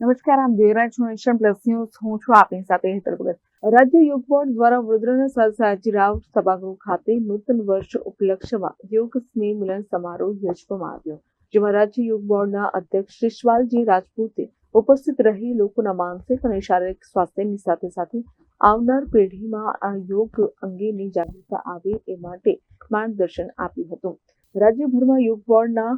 નમસ્કાર, આમ Devraj nation Plus news. હું છું આપની સાથે હેતલ રાજ્ય યોગ બોર્ડ દ્વારા વડોદરાના સરસાજીરાવ સભાગૃહ ખાતે નૂતન વર્ષ ઉપલક્ષ્યમાં યોગ સ્નેહ મિલન સમારોહ યોજવામાં આવ્યો, જેમાં રાજ્ય યોગ બોર્ડના અધ્યક્ષ શિશવાલજી રાજપૂતે ઉપસ્થિત રહી લોકોના માનસિક અને શારીરિક સ્વાસ્થ્યની સાથે સાથે આવનાર પેઢીમાં આ યોગ અંગેની જાગૃતતા આવે એ માટે માર્ગદર્શન આપ્યું હતું. રાજ્યભરમાં યોગ બોર્ડના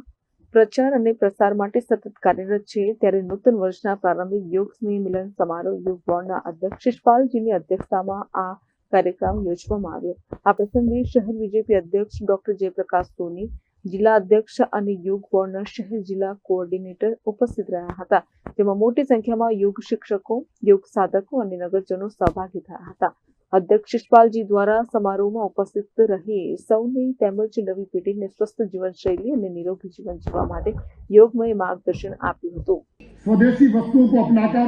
પ્રચાર અને પ્રસાર માટે સતત કાર્યરત છે. ત્યારે નૂતન વર્ષના પ્રારંભિક યોગ સ્નેહ મિલન સમારોહ યોગ બોર્ડના અધ્યક્ષ શિષપાલજીની અધ્યક્ષતામાં આ કાર્યક્રમ યોજવામાં આવ્યો. આ પ્રસંગે શહેર બીજેપી અધ્યક્ષ ડોક્ટર જયપ્રકાશ સોની, જિલ્લા અધ્યક્ષ અને યોગ બોર્ડના શહેર જિલ્લા કોઓર્ડિનેટર ઉપસ્થિત રહ્યા હતા. જેમાં મોટી સંખ્યામાં યોગ શિક્ષકો, યોગ સાધકો અને નગરજનો સહભાગી થયા હતા. અધ્યક્ષ શિષપાલજી દ્વારા સમારોહમાં ઉપસ્થિત રહી સૌને તેમજ નવી પેઢીને સ્વસ્થ જીવનશૈલી અને નિરોગી જીવન જીવવા માટે યોગમય માર્ગદર્શન આપ્યું હતું स्वदेशी वस्तुओं को अपनाकर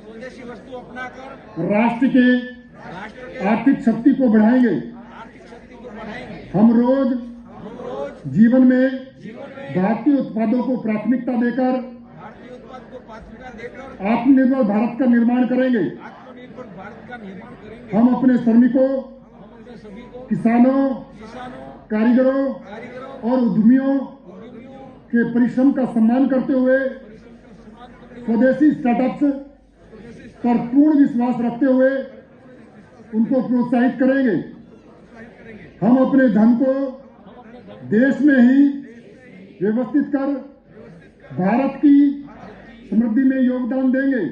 स्वदेशी वस्तु अपनाकर राष्ट्र के राष्ट्र के आर्थिक शक्ति को बढ़ाएंगे आर्थिक शक्ति को बढ़ाएंगे हम रोज हम रोज जीवन में जीवन में भारतीय उत्पादों को प्राथमिकता देकर भारतीय उत्पाद को प्राथमिकता देकर आत्मनिर्भर भारत का निर्माण करेंगे हम अपने श्रमिकों किसानों कारीगरों और उद्यमियों उद्यमियों के परिश्रम का सम्मान करते हुए स्वदेशी स्टार्टअप्स पर पूर्ण विश्वास रखते हुए उनको प्रोत्साहित करेंगे। हम अपने धन को देश में ही व्यवस्थित कर भारत की समृद्धि में योगदान देंगे।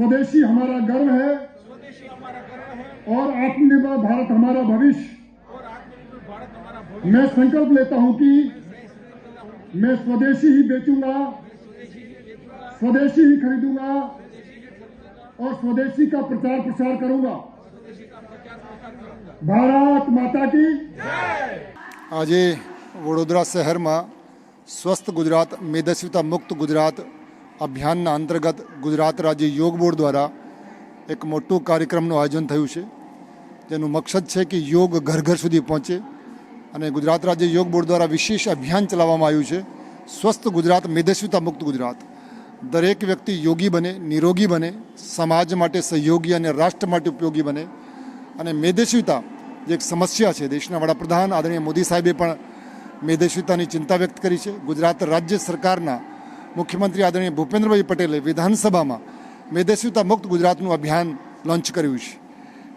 स्वदेशी हमारा गर्व है स्वदेशी हमारा गर्व है और आत्मनिर्भर भारत हमारा भविष्य और आत्मनिर्भर भारत हमारा भविष्य मैं संकल्प लेता हूं कि मैं स्वदेशी ही बेचूंगा स्वदेशी ही खरीदूंगा और स्वदेशी का प्रचार प्रसार करूंगा भारत माता की આજે વડોદરા શહેરમાં સ્વસ્થ ગુજરાત મેદસ્વીતા મુક્ત ગુજરાત અભિયાનના અંતર્ગત ગુજરાત રાજ્ય યોગ બોર્ડ દ્વારા એક મોટું કાર્યક્રમનું આયોજન થયું છે. જેનું મકસદ છે કે યોગ ઘર ઘર સુધી પહોંચે અને ગુજરાત રાજ્ય યોગ બોર્ડ દ્વારા વિશેષ અભિયાન ચલાવવામાં આવ્યું છે. સ્વસ્થ ગુજરાત, મેદસ્વીતા મુક્ત ગુજરાત. દરેક વ્યક્તિ યોગી બને, નિરોગી બને, સમાજ માટે સહયોગી અને રાષ્ટ્ર માટે ઉપયોગી બને. અને મેદસ્વીતા જે એક સમસ્યા છે, દેશના વડાપ્રધાન આદરણીય મોદી સાહેબે પણ મેદસ્વીતાની ચિંતા વ્યક્ત કરી છે. ગુજરાત રાજ્ય સરકારના મુખ્યમંત્રી આદરણીય ભૂપેન્દ્રભાઈ પટેલે વિધાનસભામાં મેદસ્વીતા મુક્ત ગુજરાતનું અભિયાન લોન્ચ કર્યું છે.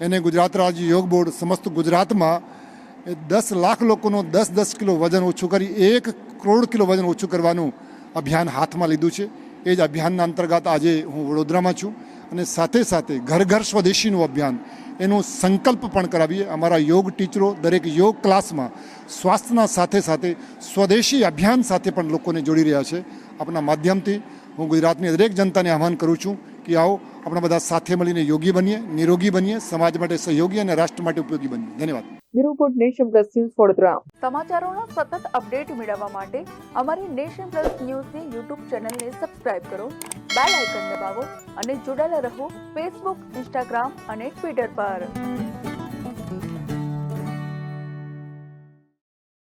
એને ગુજરાત રાજ્ય યોગ બોર્ડ સમસ્ત ગુજરાતમાં એ દસ લાખ લોકોનો દસ દસ કિલો વજન ઓછું કરી એક કરોડ કિલો વજન ઓછું કરવાનું અભિયાન હાથમાં લીધું છે. એ જ અભિયાનના અંતર્ગત આજે હું વડોદરામાં છું અને સાથે સાથે ઘર ઘર સ્વદેશીનું અભિયાન એનો સંકલ્પ પણ કરાવીએ. અમારા યોગ ટીચરો દરેક યોગ ક્લાસમાં સ્વાસ્થ્યના સાથે સાથે સ્વદેશી અભિયાન સાથે પણ લોકોને જોડી રહ્યા છે. આપણા માધ્યમથી હું ગુજરાતની દરેક જનતાને આહ્વાન કરું છું. કે આવો આપણે બધા સાથે મળીને યોગી બનીએ નિરોગી બનીએ સમાજ માટે સહયોગી અને રાષ્ટ્ર માટે ઉપયોગી બનીએ. ધન્યવાદ. Report Nation Plus News Vadodara સમાચારોના સતત અપડેટ મેળવવા માટે અમારી નેશન પ્લસ ન્યૂઝની યુટ્યુબ ચેનલને સબસ્ક્રાઇબ કરો બેલ આઇકન દબાવો અને જોડાયેલા રહો ફેસબુક ઇન્સ્ટાગ્રામ અને ટ્વિટર પર.